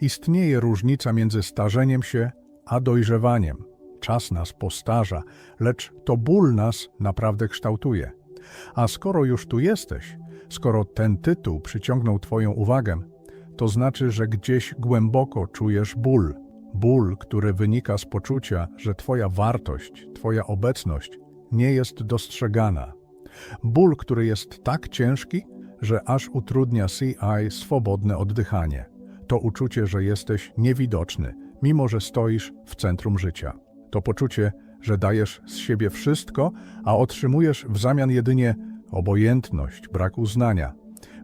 Istnieje różnica między starzeniem się a dojrzewaniem. Czas nas postarza, lecz to ból nas naprawdę kształtuje. A skoro już tu jesteś, skoro ten tytuł przyciągnął Twoją uwagę, to znaczy, że gdzieś głęboko czujesz ból. Ból, który wynika z poczucia, że Twoja wartość, Twoja obecność nie jest dostrzegana. Ból, który jest tak ciężki, że aż utrudnia CI swobodne oddychanie. To uczucie, że jesteś niewidoczny, mimo że stoisz w centrum życia. To poczucie, że dajesz z siebie wszystko, a otrzymujesz w zamian jedynie obojętność, brak uznania.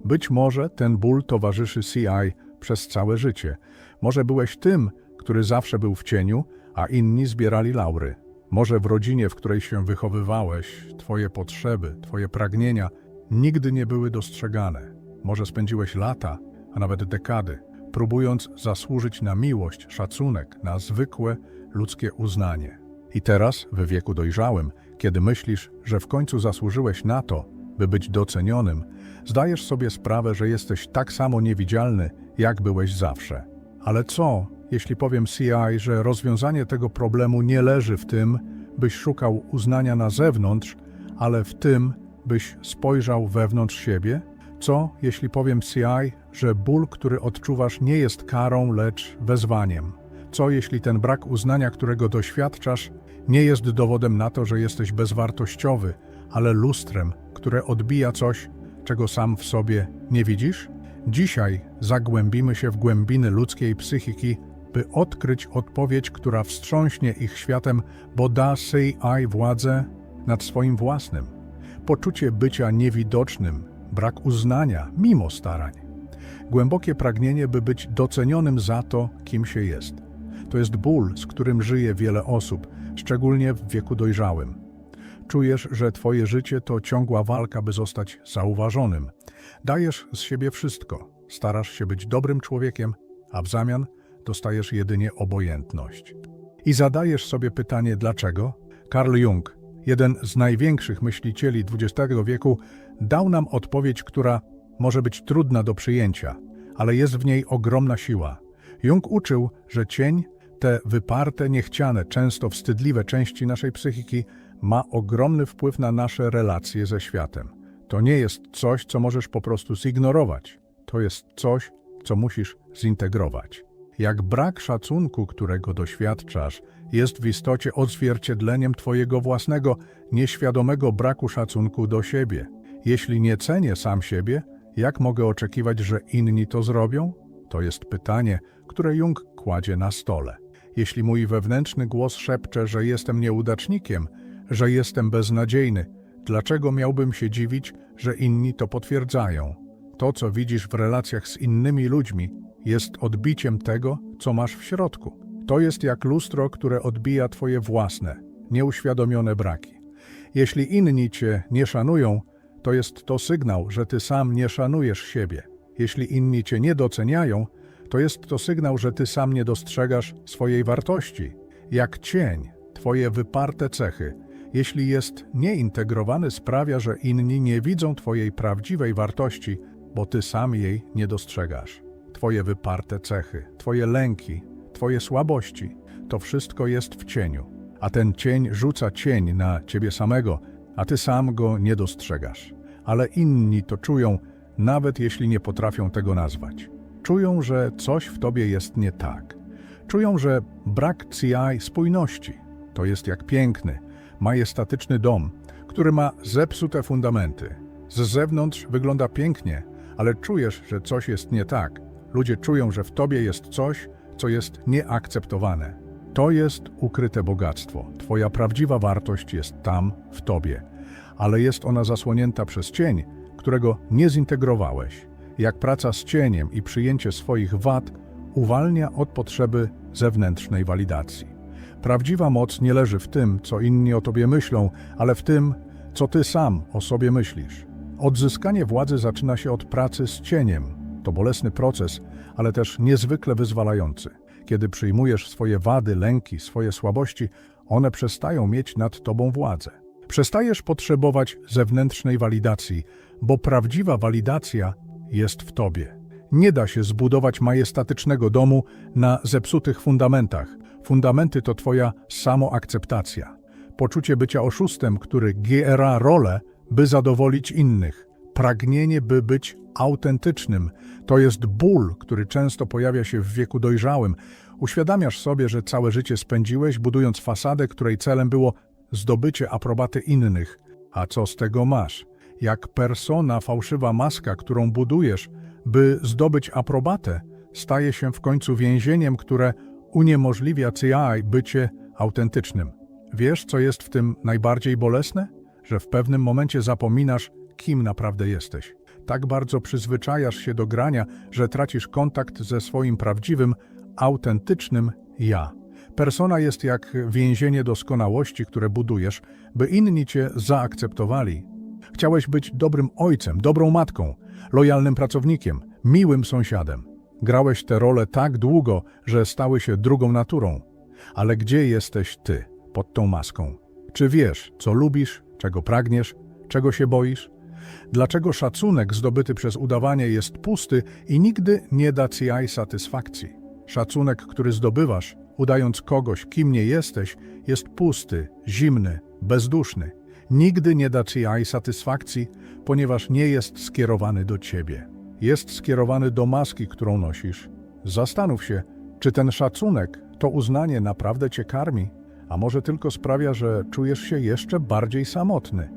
Być może ten ból towarzyszy CI przez całe życie. Może byłeś tym, który zawsze był w cieniu, a inni zbierali laury. Może w rodzinie, w której się wychowywałeś, twoje potrzeby, twoje pragnienia nigdy nie były dostrzegane. Może spędziłeś lata, a nawet dekady, próbując zasłużyć na miłość, szacunek, na zwykłe ludzkie uznanie. I teraz, w wieku dojrzałym, kiedy myślisz, że w końcu zasłużyłeś na to, by być docenionym, zdajesz sobie sprawę, że jesteś tak samo niewidzialny, jak byłeś zawsze. Ale co, jeśli powiem CI, że rozwiązanie tego problemu nie leży w tym, byś szukał uznania na zewnątrz, ale w tym, byś spojrzał wewnątrz siebie? Co, jeśli powiem CI, że ból, który odczuwasz, nie jest karą, lecz wezwaniem? Co, jeśli ten brak uznania, którego doświadczasz, nie jest dowodem na to, że jesteś bezwartościowy, ale lustrem, które odbija coś, czego sam w sobie nie widzisz? Dzisiaj zagłębimy się w głębiny ludzkiej psychiki, by odkryć odpowiedź, która wstrząśnie ich światem, bo da CI władzę nad swoim własnym. Poczucie bycia niewidocznym, brak uznania mimo starań. Głębokie pragnienie, by być docenionym za to, kim się jest. To jest ból, z którym żyje wiele osób, szczególnie w wieku dojrzałym. Czujesz, że Twoje życie to ciągła walka, by zostać zauważonym. Dajesz z siebie wszystko, starasz się być dobrym człowiekiem, a w zamian dostajesz jedynie obojętność. I zadajesz sobie pytanie, dlaczego? Carl Jung, jeden z największych myślicieli XX wieku, dał nam odpowiedź, która może być trudna do przyjęcia, ale jest w niej ogromna siła. Jung uczył, że cień, te wyparte, niechciane, często wstydliwe części naszej psychiki, ma ogromny wpływ na nasze relacje ze światem. To nie jest coś, co możesz po prostu zignorować. To jest coś, co musisz zintegrować. Jak brak szacunku, którego doświadczasz, jest w istocie odzwierciedleniem Twojego własnego, nieświadomego braku szacunku do siebie. Jeśli nie cenię sam siebie, jak mogę oczekiwać, że inni to zrobią? To jest pytanie, które Jung kładzie na stole. Jeśli mój wewnętrzny głos szepcze, że jestem nieudacznikiem, że jestem beznadziejny, dlaczego miałbym się dziwić, że inni to potwierdzają? To, co widzisz w relacjach z innymi ludźmi, jest odbiciem tego, co masz w środku. To jest jak lustro, które odbija Twoje własne, nieuświadomione braki. Jeśli inni Cię nie szanują, to jest to sygnał, że Ty sam nie szanujesz siebie. Jeśli inni Cię nie doceniają, to jest to sygnał, że Ty sam nie dostrzegasz swojej wartości. Jak cień, Twoje wyparte cechy, jeśli jest nieintegrowany, sprawia, że inni nie widzą Twojej prawdziwej wartości, bo Ty sam jej nie dostrzegasz. Twoje wyparte cechy, Twoje lęki, Twoje słabości, to wszystko jest w cieniu. A ten cień rzuca cień na Ciebie samego, a Ty sam go nie dostrzegasz. Ale inni to czują, nawet jeśli nie potrafią tego nazwać. Czują, że coś w Tobie jest nie tak. Czują, że brak CI spójności. To jest jak piękny, majestatyczny dom, który ma zepsute fundamenty. Z zewnątrz wygląda pięknie, ale czujesz, że coś jest nie tak. Ludzie czują, że w tobie jest coś, co jest nieakceptowane. To jest ukryte bogactwo. Twoja prawdziwa wartość jest tam, w tobie, ale jest ona zasłonięta przez cień, którego nie zintegrowałeś. Jak praca z cieniem i przyjęcie swoich wad uwalnia od potrzeby zewnętrznej walidacji. Prawdziwa moc nie leży w tym, co inni o tobie myślą, ale w tym, co ty sam o sobie myślisz. Odzyskanie władzy zaczyna się od pracy z cieniem. To bolesny proces, ale też niezwykle wyzwalający. Kiedy przyjmujesz swoje wady, lęki, swoje słabości, one przestają mieć nad tobą władzę. Przestajesz potrzebować zewnętrznej walidacji, bo prawdziwa walidacja jest w tobie. nie da się zbudować majestatycznego domu na zepsutych fundamentach. Fundamenty to twoja samoakceptacja. Poczucie bycia oszustem, który giera rolę, by zadowolić innych. Pragnienie, by być autentycznym. To jest ból, który często pojawia się w wieku dojrzałym. Uświadamiasz sobie, że całe życie spędziłeś, budując fasadę, której celem było zdobycie aprobaty innych. A co z tego masz? Jak persona, fałszywa maska, którą budujesz, by zdobyć aprobatę, staje się w końcu więzieniem, które uniemożliwia ci bycie autentycznym. Wiesz, co jest w tym najbardziej bolesne? Że w pewnym momencie zapominasz, kim naprawdę jesteś. Tak bardzo przyzwyczajasz się do grania, że tracisz kontakt ze swoim prawdziwym, autentycznym ja. Persona jest jak więzienie doskonałości, które budujesz, by inni cię zaakceptowali. Chciałeś być dobrym ojcem, dobrą matką, lojalnym pracownikiem, miłym sąsiadem. Grałeś te role tak długo, że stały się drugą naturą. Ale gdzie jesteś ty pod tą maską? Czy wiesz, co lubisz, czego pragniesz, czego się boisz? Dlaczego szacunek zdobyty przez udawanie jest pusty i nigdy nie da ci satysfakcji? Szacunek, który zdobywasz, udając kogoś, kim nie jesteś, jest pusty, zimny, bezduszny. Nigdy nie da ci satysfakcji, ponieważ nie jest skierowany do ciebie. Jest skierowany do maski, którą nosisz. Zastanów się, czy ten szacunek, to uznanie naprawdę cię karmi, a może tylko sprawia, że czujesz się jeszcze bardziej samotny.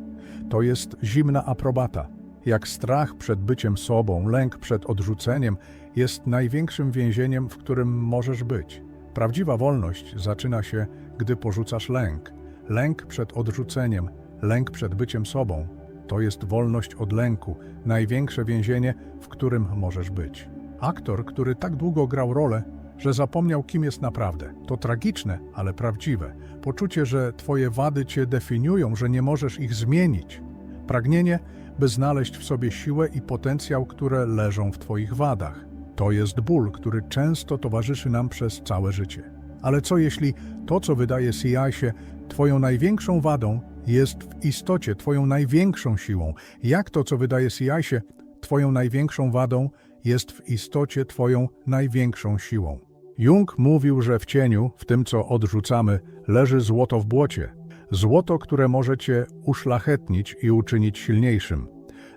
To jest zimna aprobata. Jak strach przed byciem sobą, lęk przed odrzuceniem jest największym więzieniem, w którym możesz być. Prawdziwa wolność zaczyna się, gdy porzucasz lęk. Lęk przed odrzuceniem, lęk przed byciem sobą. To jest wolność od lęku, największe więzienie, w którym możesz być. Aktor, który tak długo grał rolę, że zapomniał, kim jest naprawdę. To tragiczne, ale prawdziwe. Poczucie, że twoje wady cię definiują, że nie możesz ich zmienić. Pragnienie, by znaleźć w sobie siłę i potencjał, które leżą w twoich wadach. To jest ból, który często towarzyszy nam przez całe życie. Ale co jeśli to, co wydaje się twoją największą wadą, jest w istocie twoją największą siłą? Jak to, co wydaje się twoją największą wadą, jest w istocie twoją największą siłą? Jung mówił, że w cieniu, w tym co odrzucamy, leży złoto w błocie. Złoto, które może cię uszlachetnić i uczynić silniejszym.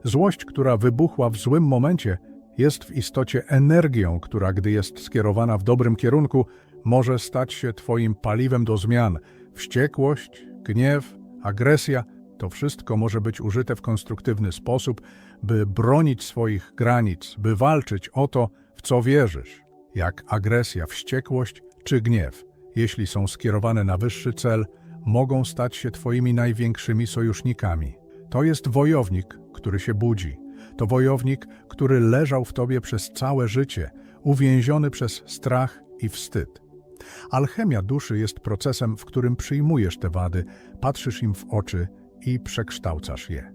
Złość, która wybuchła w złym momencie, jest w istocie energią, która, gdy jest skierowana w dobrym kierunku, może stać się Twoim paliwem do zmian. Wściekłość, gniew, agresja to wszystko może być użyte w konstruktywny sposób, by bronić swoich granic, by walczyć o to, w co wierzysz. Jak agresja, wściekłość czy gniew, jeśli są skierowane na wyższy cel, mogą stać się Twoimi największymi sojusznikami. To jest wojownik, który się budzi. To wojownik, który leżał w tobie przez całe życie, uwięziony przez strach i wstyd. Alchemia duszy jest procesem, w którym przyjmujesz te wady, patrzysz im w oczy i przekształcasz je.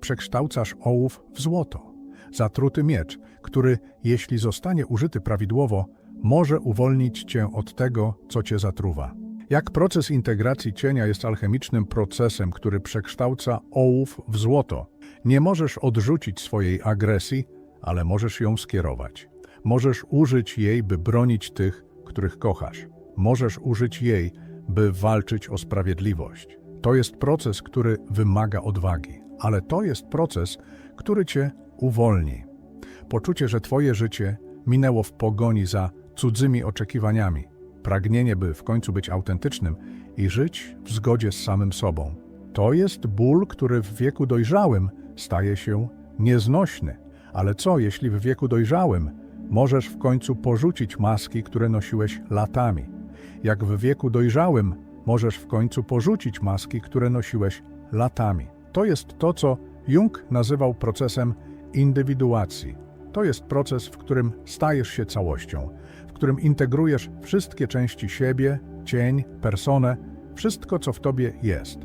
Przekształcasz ołów w złoto. Zatruty miecz, który, jeśli zostanie użyty prawidłowo, może uwolnić cię od tego, co cię zatruwa. Jak proces integracji cienia jest alchemicznym procesem, który przekształca ołów w złoto. Nie możesz odrzucić swojej agresji, ale możesz ją skierować. Możesz użyć jej, by bronić tych, których kochasz. Możesz użyć jej, by walczyć o sprawiedliwość. To jest proces, który wymaga odwagi, ale to jest proces, który cię uwolni. Poczucie, że twoje życie minęło w pogoni za cudzymi oczekiwaniami, pragnienie, by w końcu być autentycznym i żyć w zgodzie z samym sobą. To jest ból, który w wieku dojrzałym staje się nieznośny. Ale co, jeśli w wieku dojrzałym możesz w końcu porzucić maski, które nosiłeś latami? Jak w wieku dojrzałym możesz w końcu porzucić maski, które nosiłeś latami? To jest to, co Jung nazywał procesem indywiduacji. To jest proces, w którym stajesz się całością, którym integrujesz wszystkie części siebie, cień, personę, wszystko, co w tobie jest.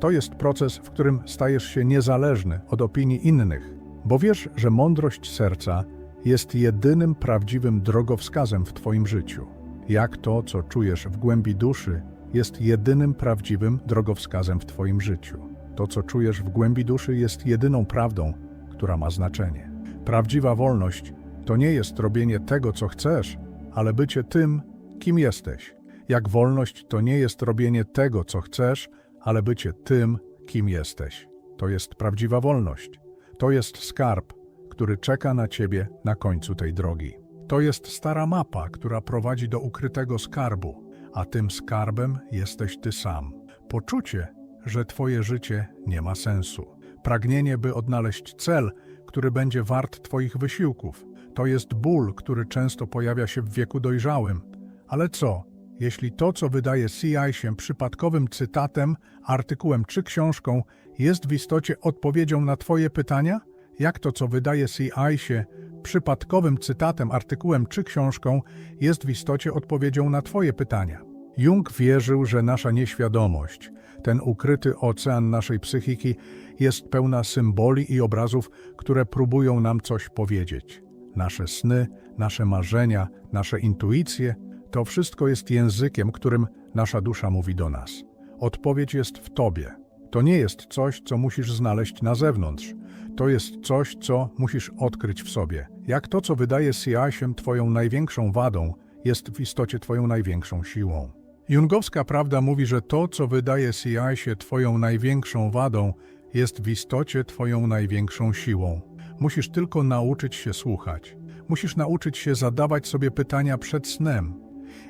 To jest proces, w którym stajesz się niezależny od opinii innych, bo wiesz, że mądrość serca jest jedynym prawdziwym drogowskazem w Twoim życiu. Jak to, co czujesz w głębi duszy, jest jedynym prawdziwym drogowskazem w Twoim życiu. To, co czujesz w głębi duszy, jest jedyną prawdą, która ma znaczenie. Prawdziwa wolność to nie jest robienie tego, co chcesz, ale bycie tym, kim jesteś. Jak wolność to nie jest robienie tego, co chcesz, ale bycie tym, kim jesteś. To jest prawdziwa wolność. To jest skarb, który czeka na ciebie na końcu tej drogi. To jest stara mapa, która prowadzi do ukrytego skarbu, a tym skarbem jesteś ty sam. Poczucie, że twoje życie nie ma sensu. Pragnienie, by odnaleźć cel, który będzie wart twoich wysiłków. To jest ból, który często pojawia się w wieku dojrzałym. Ale co, jeśli to, co wydaje CI się przypadkowym cytatem, artykułem czy książką, jest w istocie odpowiedzią na Twoje pytania? Jak to, co wydaje CI się przypadkowym cytatem, artykułem czy książką, jest w istocie odpowiedzią na Twoje pytania? Jung wierzył, że nasza nieświadomość, ten ukryty ocean naszej psychiki, jest pełna symboli i obrazów, które próbują nam coś powiedzieć. Nasze sny, nasze marzenia, nasze intuicje to wszystko jest językiem, którym nasza dusza mówi do nas. Odpowiedź jest w tobie. To nie jest coś, co musisz znaleźć na zewnątrz. To jest coś, co musisz odkryć w sobie. Jak to, co wydaje się twoją największą wadą, jest w istocie twoją największą siłą. Jungowska prawda mówi, że to, co wydaje się twoją największą wadą, jest w istocie twoją największą siłą. Musisz tylko nauczyć się słuchać. Musisz nauczyć się zadawać sobie pytania przed snem.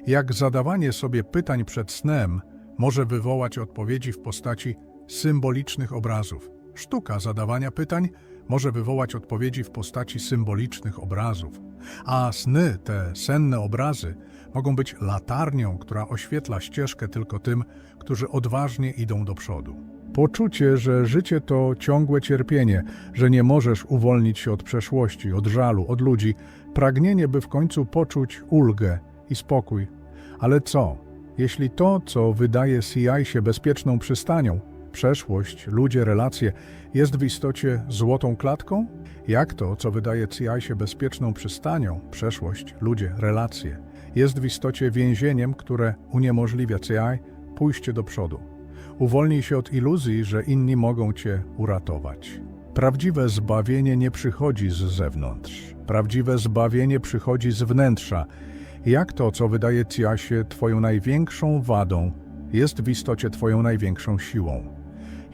Jak zadawanie sobie pytań przed snem może wywołać odpowiedzi w postaci symbolicznych obrazów. Sztuka zadawania pytań może wywołać odpowiedzi w postaci symbolicznych obrazów. A sny, te senne obrazy, mogą być latarnią, która oświetla ścieżkę tylko tym, którzy odważnie idą do przodu. Poczucie, że życie to ciągłe cierpienie, że nie możesz uwolnić się od przeszłości, od żalu, od ludzi, pragnienie, by w końcu poczuć ulgę i spokój. Ale co, jeśli to, co wydaje CI się bezpieczną przystanią, przeszłość, ludzie, relacje, jest w istocie złotą klatką? Jak to, co wydaje CI się bezpieczną przystanią, przeszłość, ludzie, relacje, jest w istocie więzieniem, które uniemożliwia CI pójście do przodu? Uwolnij się od iluzji, że inni mogą cię uratować. Prawdziwe zbawienie nie przychodzi z zewnątrz. Prawdziwe zbawienie przychodzi z wnętrza. Jak to, co wydaje ci się twoją największą wadą, jest w istocie twoją największą siłą.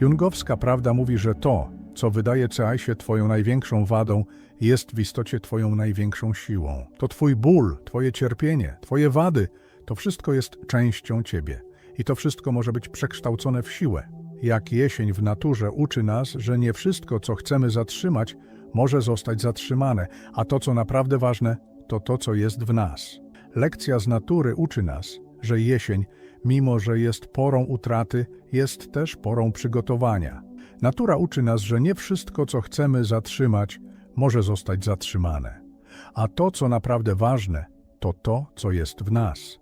Jungowska prawda mówi, że to, co wydaje się twoją największą wadą, jest w istocie twoją największą siłą. To twój ból, twoje cierpienie, twoje wady, to wszystko jest częścią ciebie. I to wszystko może być przekształcone w siłę. Jak jesień w naturze uczy nas, że nie wszystko, co chcemy zatrzymać, może zostać zatrzymane, a to, co naprawdę ważne, to to, co jest w nas. Lekcja z natury uczy nas, że jesień, mimo że jest porą utraty, jest też porą przygotowania. Natura uczy nas, że nie wszystko, co chcemy zatrzymać, może zostać zatrzymane. A to, co naprawdę ważne, to to, co jest w nas.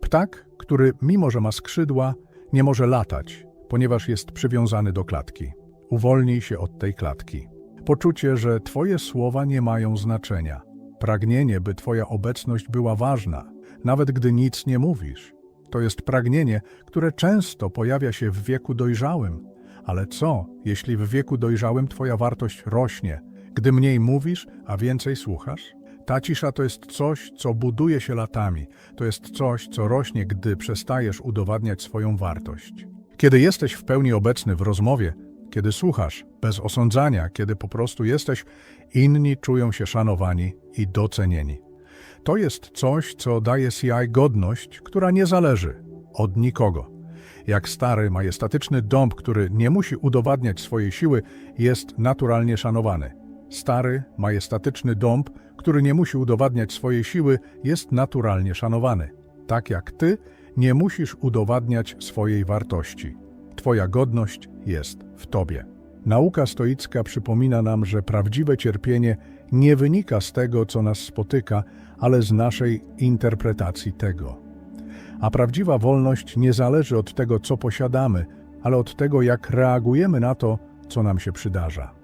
Ptak, który mimo że ma skrzydła, nie może latać, ponieważ jest przywiązany do klatki. Uwolnij się od tej klatki. Poczucie, że Twoje słowa nie mają znaczenia. Pragnienie, by Twoja obecność była ważna, nawet gdy nic nie mówisz. To jest pragnienie, które często pojawia się w wieku dojrzałym. Ale co, jeśli w wieku dojrzałym Twoja wartość rośnie, gdy mniej mówisz, a więcej słuchasz? Ta cisza to jest coś, co buduje się latami. To jest coś, co rośnie, gdy przestajesz udowadniać swoją wartość. Kiedy jesteś w pełni obecny w rozmowie, kiedy słuchasz bez osądzania, kiedy po prostu jesteś, inni czują się szanowani i docenieni. To jest coś, co daje CI godność, która nie zależy od nikogo. Jak stary, majestatyczny dąb, który nie musi udowadniać swojej siły, jest naturalnie szanowany. Stary, majestatyczny dąb, który nie musi udowadniać swojej siły, jest naturalnie szanowany. Tak jak ty, nie musisz udowadniać swojej wartości. Twoja godność jest w tobie. Nauka stoicka przypomina nam, że prawdziwe cierpienie nie wynika z tego, co nas spotyka, ale z naszej interpretacji tego. A prawdziwa wolność nie zależy od tego, co posiadamy, ale od tego, jak reagujemy na to, co nam się przydarza.